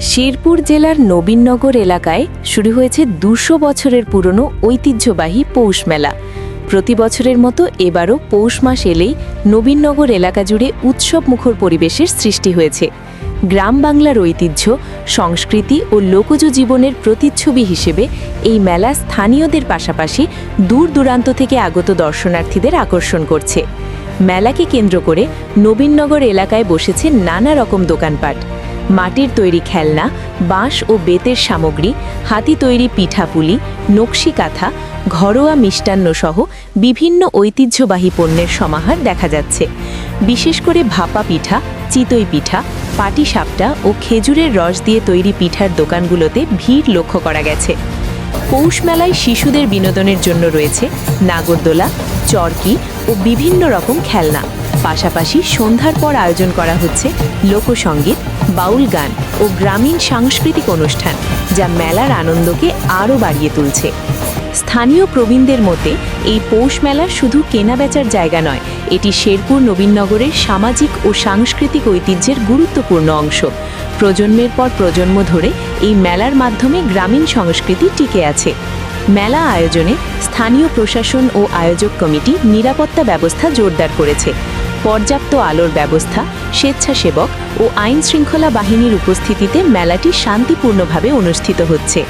শেরপুর জেলার নবীননগর এলাকায় শুরু হয়েছে দুশো বছরের পুরনো ঐতিহ্যবাহী পৌষ মেলা। প্রতি বছরের মতো এবারও পৌষ মাস এলেই নবীননগর এলাকা জুড়ে উৎসব মুখর পরিবেশের সৃষ্টি হয়েছে। গ্রাম বাংলার ঐতিহ্য, সংস্কৃতি ও লোকজ জীবনের প্রতিচ্ছবি হিসেবে এই মেলা স্থানীয়দের পাশাপাশি দূর দূরান্ত থেকে আগত দর্শনার্থীদের আকর্ষণ করছে। মেলাকে কেন্দ্র করে নবীননগর এলাকায় বসেছে নানা রকম দোকানপাট। মাটির তৈরি খেলনা, বাঁশ ও বেতের সামগ্রী, হাতি তৈরি পিঠাপুলি, নকশি কাঁথা, ঘরোয়া মিষ্টান্ন সহ বিভিন্ন ঐতিহ্যবাহী পণ্যের সমাহার দেখা যাচ্ছে। বিশেষ করে ভাপা পিঠা, চিতই পিঠা, পাটি সাপটা ও খেজুরের রস দিয়ে তৈরি পিঠার দোকানগুলোতে ভিড় লক্ষ্য করা গেছে। পৌষ মেলায় শিশুদের বিনোদনের জন্য রয়েছে নাগরদোলা, চরকি ও বিভিন্ন রকম খেলনা। পাশাপাশি সন্ধ্যার পর আয়োজন করা হচ্ছে লোকসঙ্গীত বাউল গান ও গ্রামীণ সাংস্কৃতিক অনুষ্ঠান, যা মেলার আনন্দকে আরও বাড়িয়ে তুলছে। স্থানীয় প্রবীণদের মতে, এই পৌষ মেলা শুধু কেনাবেচার জায়গা নয়, এটি শেরপুর নবীনগরের সামাজিক ও সাংস্কৃতিক ঐতিহ্যের গুরুত্বপূর্ণ অংশ। প্রজন্মের পর প্রজন্ম ধরে এই মেলার মাধ্যমে গ্রামীণ সংস্কৃতি টিকে আছে। মেলা আয়োজনে স্থানীয় প্রশাসন ও আয়োজক কমিটি নিরাপত্তা ব্যবস্থা জোরদার করেছে। পর্যাপ্ত আলোর ব্যবস্থা স্বেচ্ছাসেবক ও আইন শৃঙ্খলা বাহিনীর উপস্থিতিতে মেলাটি শান্তিপূর্ণভাবে অনুষ্ঠিত হচ্ছে।